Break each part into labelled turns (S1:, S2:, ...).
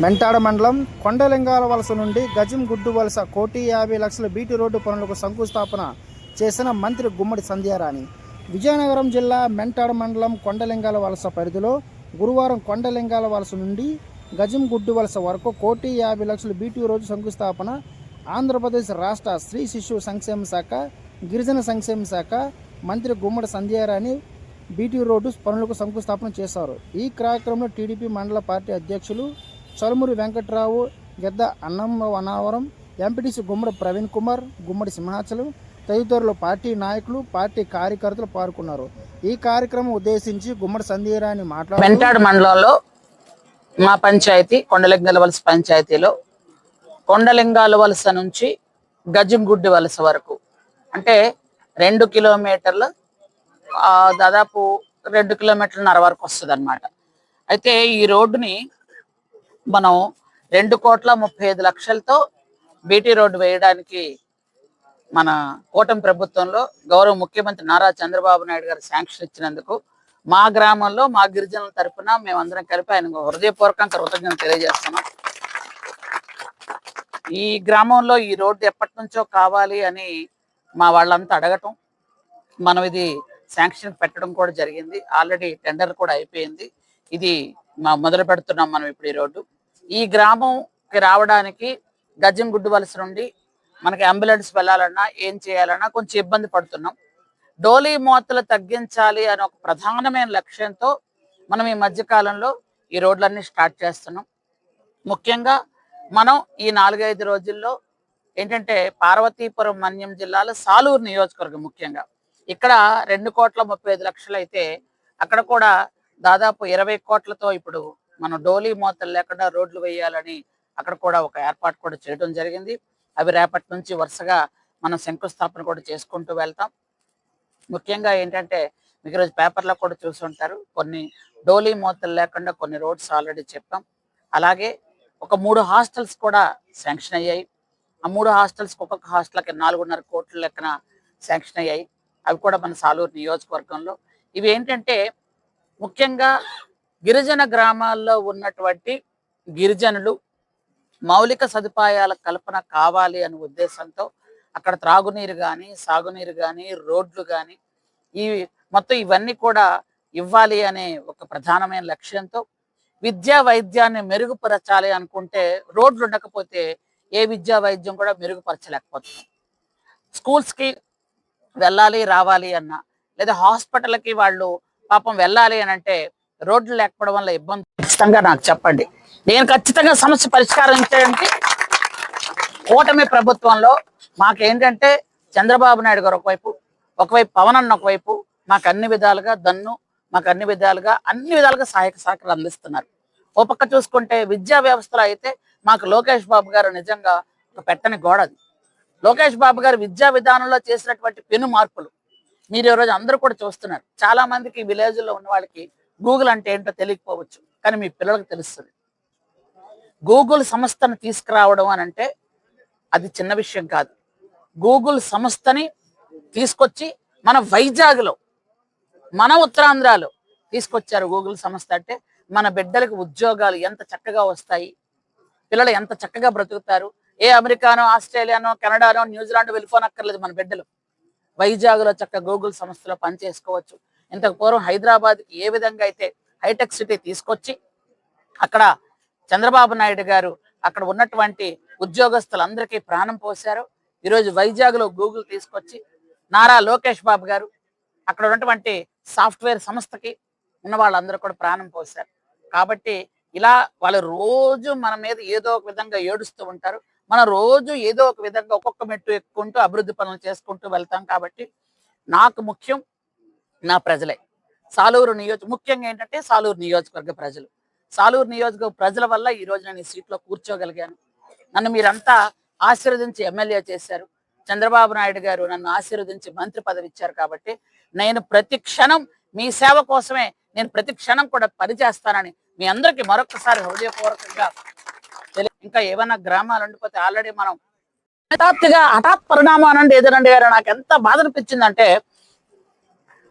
S1: మెంటాడ మండలం కొండలింగాల వలస నుండి గజం గుడ్డు వలస కోటి యాభై లక్షల బీటీ రోడ్డు పనులకు శంకుస్థాపన చేసిన మంత్రి గుమ్మడి సంధ్యారాణి. విజయనగరం జిల్లా మెంటాడ మండలం కొండలింగాల వలస పరిధిలో గురువారం కొండలింగాల వలస నుండి గజం గుడ్డు వలస వరకు కోటి యాభై లక్షల బీటీ రోజు శంకుస్థాపన ఆంధ్రప్రదేశ్ రాష్ట్ర స్త్రీ శిశు సంక్షేమ శాఖ గిరిజన సంక్షేమ శాఖ మంత్రి గుమ్మడి సంధ్యారాణి బీటీ రోడ్డు పనులకు శంకుస్థాపన చేశారు. ఈ కార్యక్రమంలో టీడీపీ మండల పార్టీ అధ్యక్షులు చలుమూరి వెంకట్రావు గెద్ద అన్నం అనావరం ఎంపీటీసీ గుమ్మడి ప్రవీణ్ కుమార్ గుమ్మడి సింహాచలం తదితరులు పార్టీ నాయకులు పార్టీ కార్యకర్తలు పాల్గొన్నారు. ఈ కార్యక్రమం ఉద్దేశించి గుమ్మడి సంధీరాని మాట్లాడు
S2: వెంటాడు మండలంలో మా పంచాయతీ కొండలింగాల వలస పంచాయతీలో కొండలింగాల వలస నుంచి గజంగుడ్డి వలస వరకు. అంటే రెండు కిలోమీటర్లు దాదాపు రెండు కిలోమీటర్లన్నర వరకు వస్తుంది అయితే ఈ రోడ్డుని మనం రెండు కోట్ల ముప్పై ఐదు లక్షలతో బీటీ రోడ్డు వేయడానికి మన కూటమి ప్రభుత్వంలో గౌరవ ముఖ్యమంత్రి నారా చంద్రబాబు నాయుడు గారు శాంక్షన్ ఇచ్చినందుకు మా గ్రామంలో మా గిరిజనుల తరపున మేమందరం కలిపి ఆయన హృదయపూర్వకంగా కృతజ్ఞత తెలియజేస్తున్నాం. ఈ గ్రామంలో ఈ రోడ్డు ఎప్పటి నుంచో కావాలి అని మా వాళ్ళంతా అడగటం మనం ఇది శాంక్షన్ పెట్టడం కూడా జరిగింది. ఆల్రెడీ టెండర్ కూడా అయిపోయింది. ఇది మొదలు పెడుతున్నాం మనం ఇప్పుడు ఈ రోడ్డు. ఈ గ్రామంకి రావడానికి గజం గుడ్డు వలస నుండి మనకి అంబులెన్స్ వెళ్ళాలన్నా ఏం చేయాలన్నా కొంచెం ఇబ్బంది పడుతున్నాం. డోలీ మోతలు తగ్గించాలి అనే ఒక ప్రధానమైన లక్ష్యంతో మనం ఈ మధ్యకాలంలో ఈ రోడ్లన్నీ స్టార్ట్ చేస్తున్నాం. ముఖ్యంగా మనం ఈ నాలుగైదు రోజుల్లో ఏంటంటే పార్వతీపురం మన్యం జిల్లాలో సాలూరు నియోజకవర్గం ముఖ్యంగా. ఇక్కడ రెండు కోట్ల ముప్పై ఐదు లక్షలు అయితే అక్కడ కూడా దాదాపు ఇరవై కోట్లతో ఇప్పుడు మనం డోలీ మోతలు లేకుండా రోడ్లు వేయాలని అక్కడ కూడా ఒక ఏర్పాటు కూడా చేయడం జరిగింది. అవి రేపటి నుంచి వరుసగా మనం శంకుస్థాపన కూడా చేసుకుంటూ వెళ్తాం. ముఖ్యంగా ఏంటంటే మీకు ఈరోజు పేపర్లో కూడా చూసి ఉంటారు కొన్ని డోలీ మోతలు లేకుండా కొన్ని రోడ్స్ ఆల్రెడీ చెప్పాం. అలాగే ఒక మూడు హాస్టల్స్ కూడా శాంక్షన్ అయ్యాయి. ఆ మూడు హాస్టల్స్ ఒక్కొక్క హాస్టల్కి నాలుగున్నర కోట్ల లెక్కన శాంక్షన్ అయ్యాయి. అవి కూడా మన సాలూరు నియోజకవర్గంలో. ఇవి ఏంటంటే ముఖ్యంగా గిరిజన గ్రామాల్లో ఉన్నటువంటి గిరిజనులు మౌలిక సదుపాయాల కల్పన కావాలి అనే ఉద్దేశంతో అక్కడ త్రాగునీరు కానీ సాగునీరు కానీ రోడ్లు కానీ ఈ మొత్తం ఇవన్నీ కూడా ఇవ్వాలి అనే ఒక ప్రధానమైన లక్ష్యంతో విద్యా వైద్యాన్ని మెరుగుపరచాలి అనుకుంటే రోడ్లు ఉండకపోతే ఏ విద్యా వైద్యం కూడా మెరుగుపరచలేకపోతున్నాం. స్కూల్స్కి వెళ్ళాలి రావాలి అన్న లేదా హాస్పిటల్కి వాళ్ళు పాపం వెళ్ళాలి అని అంటే రోడ్లు లేకపోవడం వల్ల ఇబ్బంది. ఖచ్చితంగా నాకు చెప్పండి. నేను ఖచ్చితంగా సమస్య పరిష్కారం చేయడానికి కూటమి ప్రభుత్వంలో మాకేంటంటే చంద్రబాబు నాయుడు గారు ఒకవైపు ఒకవైపు పవన్ అన్న ఒకవైపు మాకు అన్ని విధాలుగా దన్ను మాకు అన్ని విధాలుగా అన్ని విధాలుగా సహాయక సహకారాలు అందిస్తున్నారు. ఓ పక్క చూసుకుంటే విద్యా వ్యవస్థలో అయితే మాకు లోకేష్ బాబు గారు నిజంగా ఒక పెట్టని గోడ అది లోకేష్ బాబు గారు విద్యా విధానంలో చేసినటువంటి పెను మార్పులు మీరు ఈ రోజు అందరూ కూడా చూస్తున్నారు. చాలా మందికి విలేజ్లో ఉన్న వాళ్ళకి గూగుల్ అంటే ఏంటో తెలియకపోవచ్చు కానీ మీ పిల్లలకు తెలుస్తుంది. గూగుల్ సంస్థను తీసుకురావడం అని అంటే అది చిన్న విషయం కాదు. గూగుల్ సంస్థని తీసుకొచ్చి మన వైజాగ్లో మన ఉత్తరాంధ్రలో తీసుకొచ్చారు గూగుల్ సంస్థ అంటే మన బిడ్డలకు ఉద్యోగాలు ఎంత చక్కగా వస్తాయి పిల్లలు ఎంత చక్కగా బ్రతుకుతారు ఏ అమెరికానో ఆస్ట్రేలియానో కెనడానో న్యూజిలాండ్ వెళ్ళిపోనక్కర్లేదు మన బిడ్డలు. వైజాగ్లో చక్క గూగుల్ సంస్థలో పనిచేసుకోవచ్చు. ఇంతకు పూర్వం హైదరాబాద్కి ఏ విధంగా అయితే హైటెక్ సిటీ తీసుకొచ్చి అక్కడ చంద్రబాబు నాయుడు గారు అక్కడ ఉన్నటువంటి ఉద్యోగస్తులందరికీ ప్రాణం పోశారు ఈరోజు వైజాగ్లో గూగుల్ తీసుకొచ్చి నారా లోకేష్ బాబు గారు అక్కడ ఉన్నటువంటి సాఫ్ట్వేర్ సంస్థకి ఉన్న వాళ్ళందరూ కూడా ప్రాణం పోశారు. కాబట్టి ఇలా వాళ్ళు రోజు మన మీద ఏదో ఒక విధంగా ఏడుస్తూ ఉంటారు. మనం రోజు ఏదో ఒక విధంగా ఒక్కొక్క మెట్టు ఎక్కుంటూ అభివృద్ధి పనులు చేసుకుంటూ వెళ్తాం కాబట్టి నాకు ముఖ్యం నా ప్రజలే. సాలూరు నియోజక ముఖ్యంగా ఏంటంటే సాలూరు నియోజకవర్గ ప్రజలు. సాలూరు నియోజకవర్గ ప్రజల వల్ల ఈ రోజు నేను ఈ సీట్లో కూర్చోగలిగాను. నన్ను మీరంతా ఆశీర్వదించి ఎమ్మెల్యే చేశారు. చంద్రబాబు నాయుడు గారు నన్ను ఆశీర్వదించి మంత్రి పదవి ఇచ్చారు కాబట్టి నేను ప్రతి క్షణం మీ సేవ కోసమే నేను ప్రతి క్షణం కూడా పనిచేస్తానని మీ అందరికీ మరొకసారి హృదయపూర్వకంగా ఇంకా ఏమైనా గ్రామాలు ఉండిపోతే ఆల్రెడీ మనం హఠాత్తుగా హఠాత్ పరిణామానండి ఎదురండి గారు నాకు ఎంత బాధ అనిపించిందంటే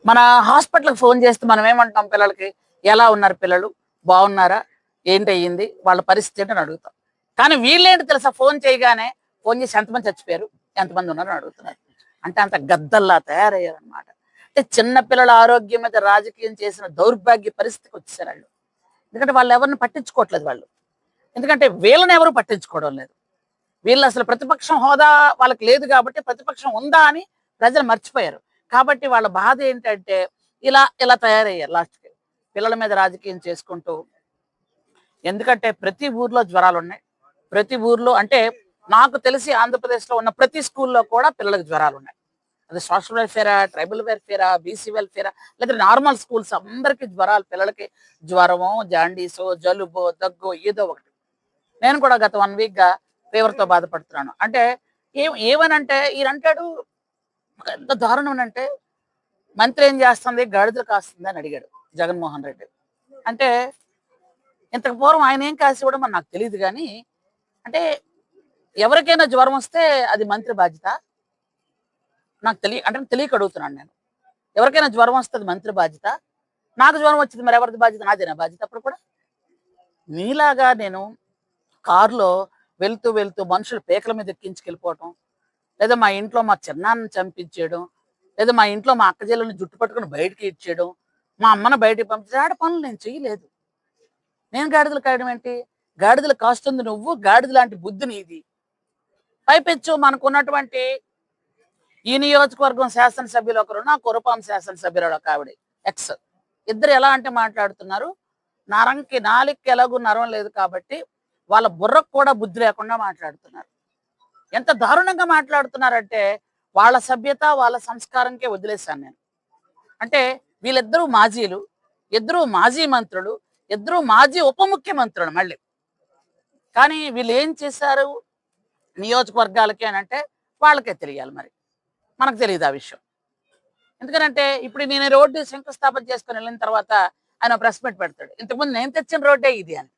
S2: మన హాస్పిటల్కి ఫోన్ చేస్తే మనం ఏమంటాం పిల్లలకి? ఎలా ఉన్నారు పిల్లలు? బాగున్నారా? ఏంటి అయ్యింది? వాళ్ళ పరిస్థితి ఏంటని అడుగుతాం. కానీ వీళ్ళేంటి తెలుసా? ఫోన్ చేయగానే ఫోన్ చేసి ఎంతమంది చచ్చిపోయారు? ఎంతమంది ఉన్నారని అడుగుతున్నారు. అంటే అంత గద్దల్లా తయారయ్యారనమాట అంటే చిన్న పిల్లల ఆరోగ్యం మీద రాజకీయం చేసిన దౌర్భాగ్య పరిస్థితికి వచ్చేసారు వాళ్ళు. ఎందుకంటే వాళ్ళు ఎవరిని పట్టించుకోవట్లేదు వాళ్ళు. ఎందుకంటే వీళ్ళని ఎవరు పట్టించుకోవడం లేదు. వీళ్ళు అసలు ప్రతిపక్షం హోదా వాళ్ళకి లేదు కాబట్టి ప్రతిపక్షం ఉందా అని ప్రజలు మర్చిపోయారు. కాబట్టి వాళ్ళ బాధ ఏంటంటే ఇలా ఇలా తయారయ్యారు లాస్ట్కి. పిల్లల మీద రాజకీయం చేసుకుంటూ ఎందుకంటే ప్రతి ఊర్లో జ్వరాలు ఉన్నాయి. ప్రతి ఊర్లో అంటే నాకు తెలిసి ఆంధ్రప్రదేశ్లో ఉన్న ప్రతి స్కూల్లో కూడా పిల్లలకు జ్వరాలు ఉన్నాయి. అది సోషల్ వెల్ఫేరా ట్రైబల్ వెల్ఫేరా బీసీ వెల్ఫేరా లేదా నార్మల్ స్కూల్స్ అందరికీ జ్వరాలు పిల్లలకి జ్వరము జాండీసో జలుబో దగ్గు ఏదో ఒకటి. నేను కూడా గత వన్ వీక్గా ఫీవర్తో బాధపడుతున్నాను. అంటే ఏం ఏమనంటే ఈయనంటాడు ఎంత దారుణం అంటే మంత్రి ఏం చేస్తుంది? గాడిదలు కాస్తుంది అని అడిగాడు జగన్మోహన్ రెడ్డి. అంటే ఇంతకు పూర్వం ఆయన ఏం కాసి కూడా నాకు తెలియదు కానీ అంటే ఎవరికైనా జ్వరం వస్తే అది మంత్రి బాధ్యత. నాకు తెలియ అంటే తెలియక అడుగుతున్నాను నేను. ఎవరికైనా జ్వరం వస్తే అది మంత్రి బాధ్యత. నాకు జ్వరం వచ్చింది మరి ఎవరిది బాధ్యత? నాదేనా బాధ్యత అప్పుడు కూడా? నీలాగా నేను కారులో వెళ్తూ వెళ్తూ మనుషులు పేకల మీద ఎక్కించుకెళ్ళిపోవటం లేదా మా ఇంట్లో మా చిన్నాన్ని చంపించేయడం లేదా మా ఇంట్లో మా అక్క జుట్టు పట్టుకుని బయటికి ఇచ్చేయడం మా అమ్మని బయటికి పంపించే ఆడ పనులు నేను చేయలేదు. నేను గాడిదలు కాయడం ఏంటి? గాడిదలు కాస్తుంది నువ్వు గాడిద లాంటి బుద్ధి నీది. పైపెచ్చు మనకున్నటువంటి ఈ నియోజకవర్గం శాసనసభ్యులు ఒకరు నా కురపాం శాసనసభ్యురాడు ఒక ఆవిడ ఎక్స్. ఇద్దరు ఎలా అంటే మాట్లాడుతున్నారు? నరంకి నాలికి ఎలాగూ నరం లేదు కాబట్టి వాళ్ళ బుర్రకు కూడా బుద్ధి లేకుండా మాట్లాడుతున్నారు. ఎంత దారుణంగా మాట్లాడుతున్నారంటే వాళ్ళ సభ్యత వాళ్ళ సంస్కారంకే వదిలేశాను నేను. అంటే వీళ్ళిద్దరూ మాజీలు ఇద్దరు మాజీ మంత్రులు ఇద్దరు మాజీ ఉప ముఖ్యమంత్రులు మళ్ళీ. కానీ వీళ్ళు ఏం చేశారు? నియోజకవర్గాలకి అని అంటే వాళ్ళకే తెలియాలి మరి. మనకు తెలియదు ఆ విషయం. ఎందుకంటే ఇప్పుడు నేను రోడ్డు శంకుస్థాపన చేసుకుని వెళ్ళిన తర్వాత ఆయన ప్రెస్ మీట్ పెడతాడు. ఇంతకుముందు నేను తెచ్చిన రోడ్డే ఇది అని.